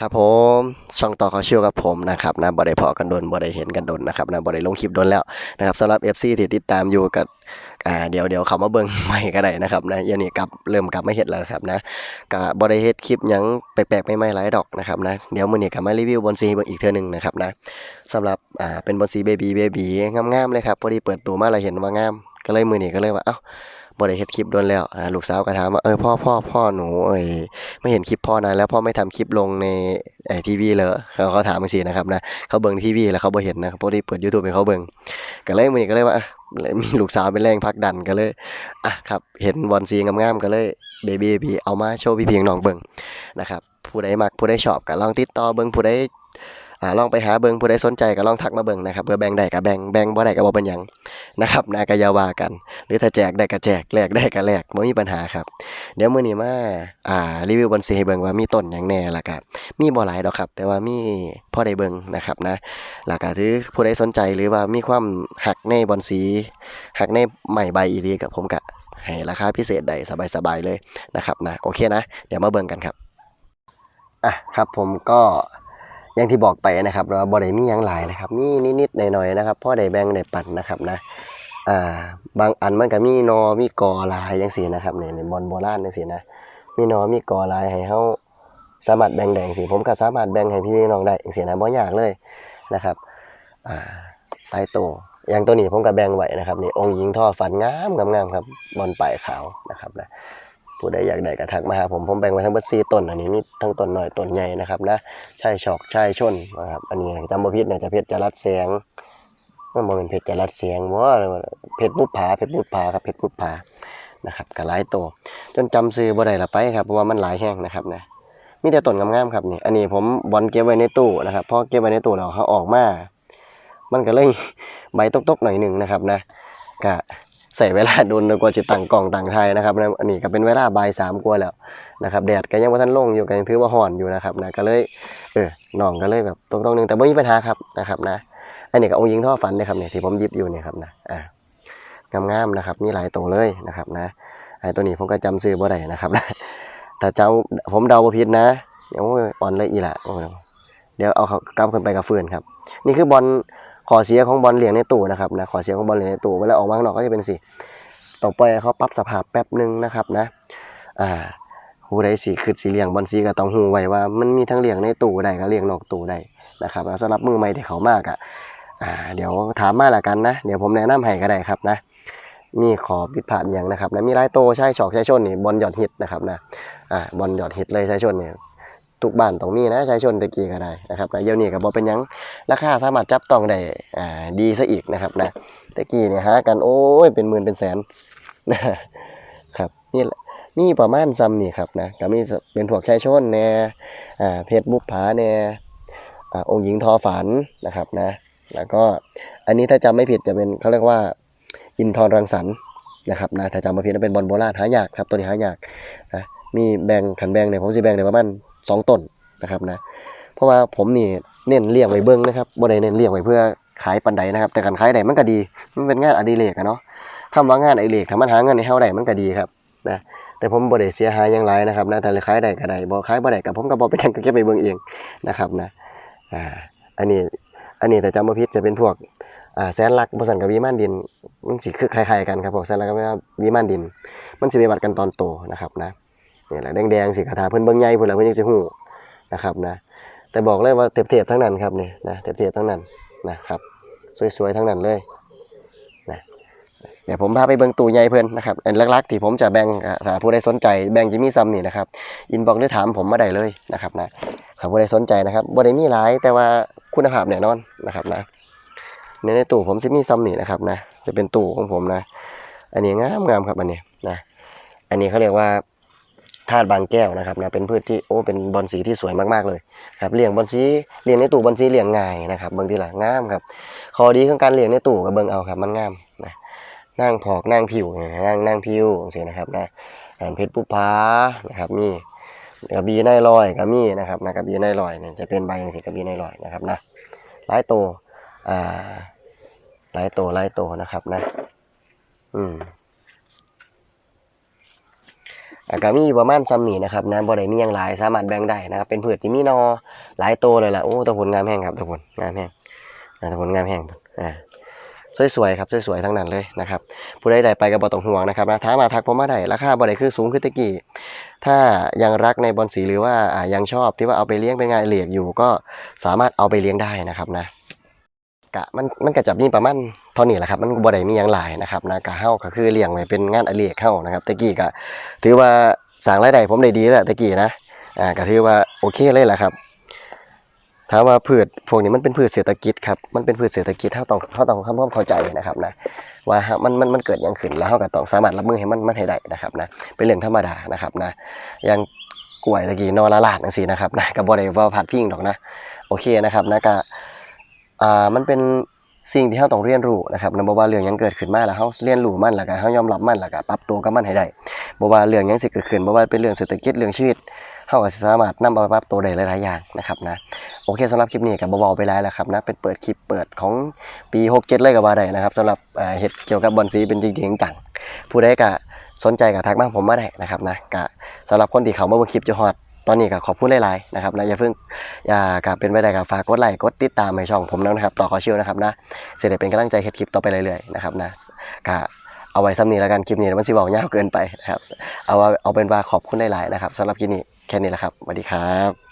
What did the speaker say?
ครับผมช่องต่อเขาชิวกับผมนะครับนะบ่ได้พอกันโดนบ่ได้เห็นกันโดนนะครับนะบ่ได้ลงคลิปโดนแล้วนะครับสำหรับ FC ที่ติดตามอยู่กับอ่าเดี๋ยวเดี๋ยวเขามาเบิ่งใหม่ก็ได้นะครับนะเดี๋ยวนี้กลับเริ่มกลับไมาเฮ็ดแล้วนะครับนะก็บ่ได้เฮ็ดคลิปหยังแปลกๆใหม่ๆหลายดอกนะครับนะเดี๋ยวมื้อนี้ก็มารีวิวบอนซีเบิ่งอีกเทื่อนึงนะครับนะสำหรับอ่าเป็นบอนซีเบบีเบบีงามๆเลยครับพอดีเปิดตัวมาแล้วเห็นว่างาม ก็เลยมือนี้ก็เลยว่าเอ้าบ่ได้เฮ็ดคลิปโดนแล้วอ่าลูกสาวก็ถามว่าเออพ่อพ่อพ่อหนูเอ้ยไม่เห็นคลิปพ่อนานแล้วพ่อไม่ทำคลิปลงในไอทีวีเลยเขาเขาถามจังซี่นะครับนะเขาเบิ่งทีวีแล้วเขาบ่เห็นนะครับพอดีเปิด YouTube ให้เขาเบิ่งก็เลยมื้อนี้ก็เลยว่ามีลูกสาวเป็นแรงผลักดันก็เลยอะครับเห็นบอลซีงามๆก็เลยเบบีบีเอามาโชว์พี่ๆน้องเบิ่งนะครับผู้ใดมักผู้ใดชอบก็ลองติดต่อเบิ่งผู้ใด อ่าลองไปหาเบิงผู้ใดสนใจก็ลองทักมาเบิงนะครับเพื่อแบ่งได้ก็แบ่งแบ่งบ่ได้ก็บ่เป็นหยังนะครับนะก็ยาวากัน หรือถ้าแจกได้ก็แจกแลกได้ก็แลกบ่มีปัญหาครับ เดี๋ยวมื้อนี้มาอ่ารีวิวบอลซีให้เบิงว่ามีต้นหยังแน่ล่ะครับมีบ่หลายดอกครับ แต่ว่ามีพอได้เบิงนะครับนะหลักก็ถือผู้ใดสนใจหรือว่ามีความหักในบอนสีหักในใหม่ใบอีหลีกับผมก็ให้ราคาพิเศษได้สบายๆเลยนะครับนะโอเคนะ เดี๋ยวมาเบิ่งกันครับอะครับผมก็ อย่างที่บอกไปนะครับว่าบ่ได้มีหยังหลายนะครับ มีนิดๆหน่อยๆนะครับพ่อได้แบ่งได้ปั่นนะครับนะอ่าบางอันมันก็มีนอมีกอลายจังซี่นะครับนี่ในบอนโบราณจังซี่นะมีนอมีกอลายให้เฮาสามารถแบ่งได้จังซี่ผมก็สามารถแบ่งให้พี่น้องได้จังซี่นะบ่ยากเลยนะครับอ่าหลายตัวอย่างตัวนี้ผมก็แบ่งไว้นะครับนี่องค์หญิงท่อฝันงามงามครับบอลปลายขาวนะครับนะ ผู้ใดอยากได้ก็ทักมาหาผมผมแบ่งไว้ทั้งเบิด4ต้นอันนี้มีทั้งต้นหน้อยต้นใหญ่นะครับนะใช่ชอกใช่ชนนะครับอันนี้จำบ่ผิดเนี่ยจะเพชรจะรัสแสงมันบ่เป็นเพชรจะรัสแสงบ่เพชรบุปผาเพชรบุปผาครับเพชรบุปผานะครับก็หลายตัวจนจำชื่อบ่ได้ละไปครับเพราะว่ามันหลายแห้งนะครับนะมีแต่ต้นงามๆครับนี่อันนี้ผมบอลเก็บไว้ในตู้นะครับพอเก็บไว้ในตู้แล้วเขาออกมา มันก็เลยใบตกๆหน่อยหนึ่งนะครับนะก็ ใส่เวลาโดนกว่าจะตั้งกล่องตั้งไทยนะครับนะอันนี้ก็เป็นเวลาบ่ายสามกว่าแล้วนะครับแดดก็ยังว่าท่านลงอยู่ก็ยังถือว่าห่อนอยู่นะครับนะก็เลยเออน้องก็เลยแบบตกๆหนึงแต่ไม่มีปัญหาครับนะครับนะอันนี้ก็องค์ยิงท่อฟันนะครับเนี่ยที่ผมยิบอยู่เนี่ยครับนะอ่างามๆนะครับมีหลายตัวเลยนะครับนะไอ้ตัวนี้ผมก็จำซื้อบ่ได้นะครับนะถ้าเจ้าผมเดาบ่ผิดนะโอ้ยอ่อนเลยอีหละเดี๋ยวเอาเขากลับขึ้นไปกับฟืนครับ นี่คือบอล ขอเสียของบอลเหลี้ยงในตู้นะครับนะขอเสียของบอลเหลี้ยงในตู้เวลาออกมาข้างนอกก็จะเป็นสิต้องปเขาปรับสภาพแป๊บหนึ่งนะครับนะอ่าผู้ใดสิคือสิเหลี้ยงบอลซีก็ต้องฮู้ไว้ว่ามันมีทั้งเหลี้ยงในตู้ได้ก็เหลี้ยงนอกตู้ได้นะครับแล้วสำหรับมือใหม่ที่เขามากอะอ่าเดี๋ยวถามมาละกันนะ เดี๋ยวผมแนะนำให้ก็ได้ครับนะมีขอผิดพลาดอย่างนะครับนะมีหลายโตใช่ชอกใช่ชนนี่บอลหยอดฮิตนะครับนะอ่าบอลหยอดฮิตเลยชายชนเนี่ย ทุกบ้านต้องมีนะชายชนตะกี้ก็ได้นะครับแต่เดี๋ยวนี้ก็บ่เป็นหยังราคาสามารถจับต้องได้อ่าดีซะอีกนะครับนะตะกี้เนี่ยหากันโอ้ยเป็นหมื่นเป็นแสนนะครับนี่แหละมีประมาณซ้ำนี่ครับนะก็มีเป็นพวกชายชนแน่อ่าเพชรบุปผาแน่อ่าองค์หญิงทอฝันนะครับนะ แล้วก็อันนี้ถ้าจำไม่ผิดจะเป็นเขาเรียกว่าอินทรรังสรรค์นะครับนะถ้าจำไม่ผิดนะเป็นบอลโบราณหายากครับตัวนี้หายากนะมีแบ่งขันแบ่งเนี่ยผมสิแบ่งได้ประมาณ สองต้นนะครับนะเพราะว่าผมนี่เน้นเลี้ยงไว้เบิ้งนะครับบ่ได้เน้นเลี้ยงไว้เพื่อขายปันใดนะครับ แต่การขายไดมันก็ดี มันเป็นงานอดิเรกอะเนาะคำว่างานอดิเรกถ้ามันหาเงินให้เฮาไดมันก็ดีครับนะแต่ผมบ่ได้เสียหายหยังหลายนะครับนะแต่ขายไดก็ได้บ่ขายบ่ได้ก็ผมก็บ่เป็นหยังก็เก็บไปเบิ่งเองนะครับนะอ่าอันนี้อันนี้แต่จำบ่ผิดจะเป็นพวกอ่าแสนลักบ่ซั่นกับวิมานดินมันสิคือคล้ายๆกันครับพวกแสนลักกับวิมานดิน มันสิไปวัดกันตอนโตนะครับนะ นี่แหละแดงๆสิคาถาเพิ่นเบิ่งใหญ่พุ่นล่ะเพิ่นยังสิฮู้นะครับนะแต่บอกเลยว่าเทพๆทั้งนั้นครับนี่นะเทพๆทั้งนั้นนะครับสวยๆทั้งนั้นเลยนะเดี๋ยวผมพาไปเบิ่งตู้ใหญ่เพิ่นนะครับอันหลักๆที่ผมจะแบ่งถ้าผู้ใดสนใจแบ่งจะมีซ้ำนี่นะครับอินบ็อกซ์หรือถามผมมาได้เลยนะครับนะถ้าผู้ใดสนใจนะครับบ่ได้มีหลายแต่ว่าคุณภาพแน่นอนนะครับนะในในตู้ผมสิมี่ซ้ำนี่นะครับนะจะเป็นตู้ของผมนะ อันนี้งามๆครับอันนี้นะอันนี้เขาเรียกว่า ธาตุบางแก้วนะครับนะเป็นพืชที่โอ้เป็นบอนสีที่สวยมากๆเลยครับเลี้ยงบอนสีเลี้ยงในตู้บอนสีเลี้ยงง่ายนะครับเบิ่งทีละงามครับข้อดีของการเลี้ยงในตู้ก็เบิ่งเอาครับมันงามนะนั่งผอกนั่งผิวนั่งนั่งผิวจังซี่นะครับนะอันเพชรปุพานะครับมีกระบี่ในลอยก็มีนะครับนะกระบี่ในลอยเนี่ยจะเป็นใบจังซี่กระบี่ในลอยนะครับนะหลายตัวอ่าหลายตัวหลายตัวนะครับนะอืม อ่าก็มีประมาณซ้ำนี้นะครับนะบ่ได้มียังหลายสามารถแบ่งได้นะครับ เป็นพืชที่มีนอหลายโตเลยล่ะโอ้ตะผลงามแห้งครับตะผลงามแห้งตะผลงามแห้งอ่าสวยๆครับสวยๆทั้งนั้นเลยนะครับผู้ใดได้ไปก็บ่ต้องห่วงนะครับนะถ้ามาทักผมมาได้ราคาบ่ได้คือสูงขึ้นตะกี้ถ้ายังรักในบอลสีหรือว่าอ่ายังชอบที่ว่าเอาไปเลี้ยงเป็นงานเลียกอยู่ ก็สามารถเอาไปเลี้ยงได้นะครับนะกะมันมันก็จะมีประมาณ เท่านี้แหละครับมันบ่ได้มีหยังหลายนะครับนะกะเฮาก็คือเลี้ยงไว้เป็นงานอดิเลียกเฮานะครับตะกี้ก็ถือว่าสร้างรายได้ผมได้ดีแล้วแหละตะกี้นะอ่าก็ถือว่าโอเคเลยแหละครับถามว่าพืชพวกนี้มันเป็นพืชเศรษฐกิจครับมันเป็นพืชเศรษฐกิจเฮาต้องเฮาต้องทำความเข้าใจนะครับนะว่าฮะมันมันมันเกิดหยังขึ้นแล้วเราก็ต้องสามารถรับมือให้มันมันให้ได้นะครับนะเป็นเรื่องธรรมดานะครับนะอย่างกล้วยตะกี้นอละลาดจังซี่นะครับนะก็บ่ได้ว่าพัดพิงดอกนะ โอเคนะครับนะก็อ่ามันเป็น สิ่งที่เราต้องเรียนรู้นะครับนะบ่ว่าเรื่องยังเกิดขึ้นมาแล้วเฮาเรียนรู้มันแล้วก็เฮายอมรับมันแล้วก็ปรับตัวกับมันให้ได้บ่ว่าเรื่องยังสิเกิดขึ้นบ่ว่าเป็นเรื่องเศรษฐกิจเรื่องชีวิตเฮาก็สิสามารถนำเอาปรับตัวได้หลายๆอย่างนะครับนะโอเคสำหรับคลิปนี้ก็บ่เว้าไปหลายแล้วครับนะเป็นเปิดคลิปเปิดของปี 67 เลยก็ว่าได้นะครับสำหรับเอ่อเฮ็ดเกี่ยวกับบอลสีเป็นจริงๆจังผู้ใดก็สนใจก็ทักมาผมมาได้นะครับนะก็สำหรับคนที่เขามาเบิ่งคลิปอยู่ฮอด ตอนนี้ก็ขอบคุณหลายๆนะครับนะอย่าเพิ่งอย่าก็เป็นไปได้ก็ฝากกดไลค์กดติดตามให้ช่องผมนะครับ ต่อขอชิวนะครับนะเสิได้เป็นกำลังใจเฮ็ดคลิปต่อไปเรื่อยๆนะครับนะก็เอาไว้ซ้ำนี้แล้วกันคลิปนี้มันสิเว้ายาวเกินไปนะครับ เอาว่าเอาเป็นว่าขอบคุณหลายๆนะครับสำหรับคลิปนี้แค่นี้แหละครับสวัสดีครับ